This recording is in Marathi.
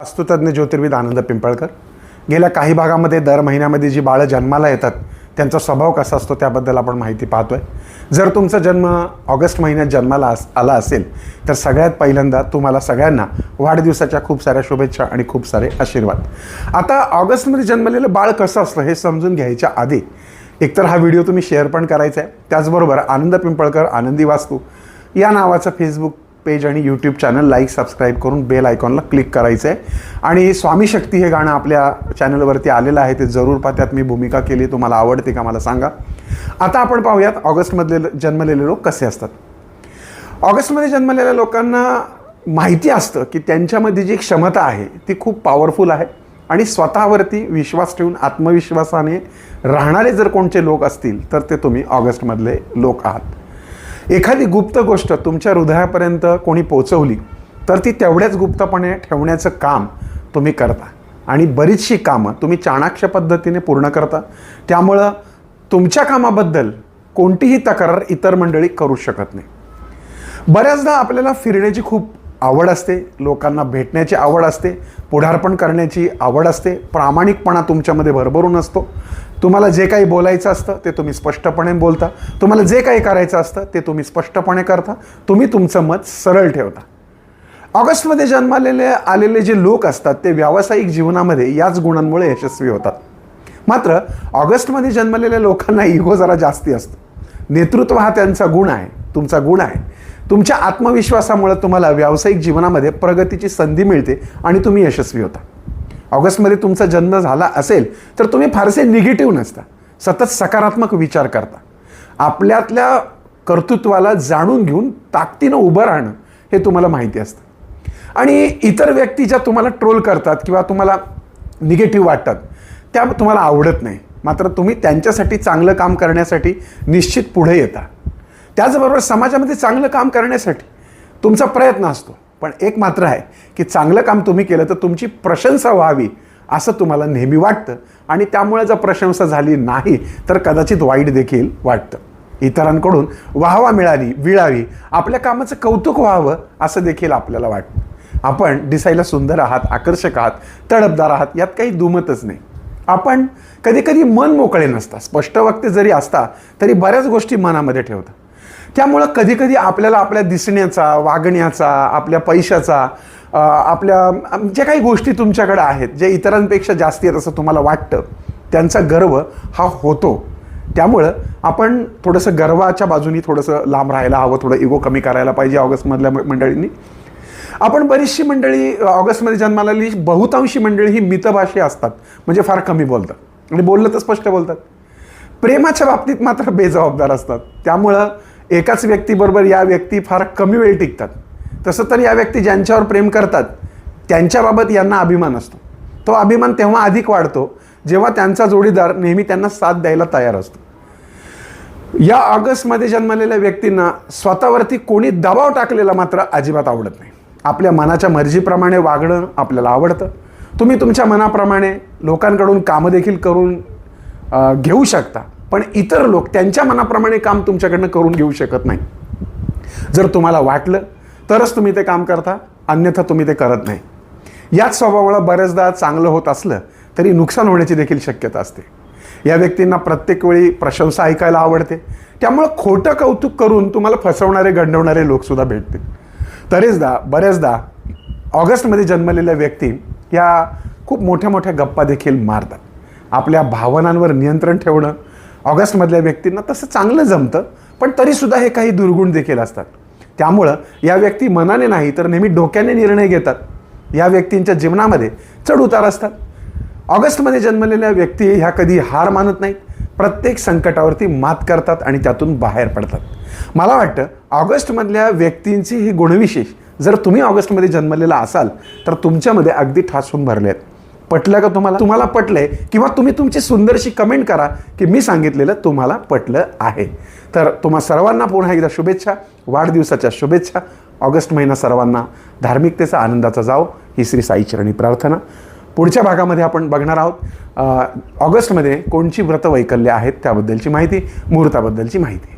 वास्तुतज्ञ ज्योतिर्विद आनंद पिंपळकर. गेल्या काही भागामध्ये दर महिन्यामध्ये जी बाळं जन्माला येतात त्यांचा स्वभाव कसा असतो त्याबद्दल आपण माहिती पाहतोय. जर तुमचा जन्म ऑगस्ट महिन्यात जन्माला अस आला असेल तर सगळ्यात पहिल्यांदा तुम्हाला सगळ्यांना वाढदिवसाच्या खूप साऱ्या शुभेच्छा आणि खूप सारे आशीर्वाद. आता ऑगस्टमध्ये जन्मलेलं बाळ कसं असतं हे समजून घ्यायच्या आधी एकतर हा व्हिडिओ तुम्ही शेअर पण करायचा आहे. त्याचबरोबर आनंद पिंपळकर आनंदी वास्तू या नावाचं फेसबुक पेज आणि यूट्यूब चॅनल लाईक सबस्क्राईब करून बेल आयकॉनला क्लिक करायचं आहे आणि स्वामी शक्ती हे गाणं आपल्या चॅनलवरती आलेलं आहे ते जरूर पहा. त्यात मी भूमिका केली तुम्हाला आवडते का मला सांगा. आता आपण पाहूयात ऑगस्टमधले जन्मलेले लोक कसे असतात. ऑगस्टमध्ये जन्मलेल्या लोकांना माहिती असतं की त्यांच्यामध्ये जी क्षमता आहे ती खूप पॉवरफुल आहे. आणि स्वतःवरती विश्वास ठेवून आत्मविश्वासाने राहणारे जर कोणते लोक असतील तर ते तुम्ही ऑगस्टमधले लोक आहात. एखादी गुप्त गोष्ट तुमच्या हृदयापर्यंत कोणी पोचवली तर ती तेवढ्याच गुप्तपणे ठेवण्याचं काम तुम्ही करता. आणि बरीचशी कामं तुम्ही चाणाक्ष पद्धतीने पूर्ण करता. त्यामुळं तुमच्या कामाबद्दल कोणतीही तक्रार इतर मंडळी करू शकत नाही. बऱ्याचदा आपल्याला फिरण्याची खूप आवड असते लोकांना भेटण्याची आवड असते पुढारपण करण्याची आवड असते प्रामाणिकपणा तुमच्यामध्ये भरभरून असतो. तुम्हाला जे काही बोलायचं असतं ते तुम्ही स्पष्टपणे बोलता. तुम्हाला जे काही करायचं असतं ते तुम्ही स्पष्टपणे करता. तुम्ही तुमचं मत सरळ ठेवता. ऑगस्टमध्ये जन्मालेले आलेले जे लोक असतात ते व्यावसायिक जीवनामध्ये याच गुणांमुळे यशस्वी होतात. मात्र ऑगस्टमध्ये जन्मलेल्या लोकांना इगो जरा जास्ती असतो. नेतृत्व हा त्यांचा गुण आहे तुमचा गुण आहे. तुमच्या आत्मविश्वासामुळे तुम्हाला व्यावसायिक जीवनामध्ये प्रगतीची संधी मिळते आणि तुम्ही यशस्वी होता. ऑगस्टमध्ये तुमचा जन्म झाला असेल तर तुम्ही फारसे निगेटिव्ह नसता. सतत सकारात्मक विचार करता. आपल्यातल्या कर्तृत्वाला जाणून घेऊन ताकदीनं उभं राहणं हे तुम्हाला माहिती असतं. आणि इतर व्यक्ती ज्या तुम्हाला ट्रोल करतात किंवा तुम्हाला निगेटिव्ह वाटतात त्या तुम्हाला आवडत नाही. मात्र तुम्ही त्यांच्यासाठी चांगलं काम करण्यासाठी निश्चित पुढे येता. त्याचबरोबर समाजामध्ये चांगलं काम करण्यासाठी तुमचा प्रयत्न असतो. पण एक मात्र आहे की चांगलं काम तुम्ही केलं तर तुमची प्रशंसा व्हावी असं तुम्हाला नेहमी वाटतं. आणि त्यामुळे जर प्रशंसा झाली नाही तर कदाचित वाईट देखील वाटतं. इतरांकडून वाहवा मिळाली विळावी आपल्या कामाचं कौतुक व्हावं असं देखील आपल्याला वाटतं. आपण दिसायला सुंदर आहात आकर्षक आहात तडपदार आहात यात काही दुमतच नाही. आपण कधी कधी मन मोकळे नसता स्पष्ट वक्ते जरी असता तरी बऱ्याच गोष्टी मनामध्ये ठेवता त्यामुळं कधीकधी आपल्याला आपल्या दिसण्याचा वागण्याचा आपल्या पैशाचा आपल्या ज्या काही गोष्टी तुमच्याकडे आहेत जे इतरांपेक्षा जास्ती आहेत असं तुम्हाला वाटतं त्यांचा गर्व हा होतो. त्यामुळं आपण थोडंसं गर्वाच्या बाजूनी थोडंसं लांब राहायला हवं थोडं इगो कमी करायला पाहिजे ऑगस्टमधल्या मंडळींनी. आपण बरीचशी मंडळी ऑगस्टमध्ये जन्मालाली बहुतांशी मंडळी ही मितभाषी असतात म्हणजे फार कमी बोलतात. आणि बोललं तर स्पष्ट बोलतात. प्रेमाच्या बाबतीत मात्र बेजबाबदार असतात. त्यामुळं एकाच व्यक्तीबरोबर या व्यक्ती फार कमी वेळ टिकतात. तसं तर या व्यक्ती ज्यांच्यावर प्रेम करतात त्यांच्याबाबत यांना अभिमान असतो. तो अभिमान तेव्हा अधिक वाढतो जेव्हा त्यांचा जोडीदार नेहमी त्यांना साथ द्यायला तयार असतो. या ऑगस्टमध्ये जन्मलेल्या व्यक्तींना स्वतःवरती कोणी दबाव टाकलेला मात्र अजिबात आवडत नाही. आपल्या मनाच्या मर्जीप्रमाणे वागणं आपल्याला आवडतं. तुम्ही तुमच्या मनाप्रमाणे लोकांकडून कामं देखील करून घेऊ शकता. पण इतर लोक त्यांच्या मनाप्रमाणे काम तुमच्याकडनं करून घेऊ शकत नाही. जर तुम्हाला वाटलं तरच तुम्ही ते काम करता अन्यथा तुम्ही ते करत नाही. याच स्वभावाला बऱ्याचदा चांगलं होत असलं तरी नुकसान होण्याची देखील शक्यता असते. या व्यक्तींना प्रत्येक वेळी प्रशंसा ऐकायला आवडते. त्यामुळं खोटं कौतुक करून तुम्हाला फसवणारे गंडवणारे लोकसुद्धा भेटतील. तरीचदा बऱ्याचदा ऑगस्टमध्ये जन्मलेल्या व्यक्ती या खूप मोठ्या मोठ्या गप्पा देखील मारतात. आपल्या भावनांवर नियंत्रण ठेवणं ऑगस्टमधल्या व्यक्तींना तसं चांगलं जमतं पण तरीसुद्धा हे काही दुर्गुण देखील असतात. त्यामुळं या व्यक्ती मनाने नाही तर नेहमी डोक्याने निर्णय घेतात. या व्यक्तींच्या जीवनामध्ये चढ उतार असतात. ऑगस्टमध्ये जन्मलेल्या व्यक्ती ह्या कधी हार मानत नाहीत. प्रत्येक संकटावरती मात करतात आणि त्यातून बाहेर पडतात. मला वाटतं ऑगस्टमधल्या व्यक्तींची ही गुणविशेष जर तुम्ही ऑगस्टमध्ये जन्मलेला असाल तर तुमच्यामध्ये अगदी ठासून भरले आहेत पटलं का तुम्हाला? तुम्हाला पटलंय किंवा तुम्ही तुमची सुंदरशी कमेंट करा की मी सांगितलेलं तुम्हाला पटलं आहे. तर तुम्हा सर्वांना पुन्हा एकदा शुभेच्छा वाढदिवसाच्या शुभेच्छा. ऑगस्ट महिना सर्वांना धार्मिकतेचा आनंदाचा जाओ ही श्री साईचरणी प्रार्थना. पुढच्या भागामध्ये आपण बघणार आहोत ऑगस्टमध्ये कोणची व्रतवैकल्य आहेत त्याबद्दलची माहिती मुहूर्ताबद्दलची माहिती.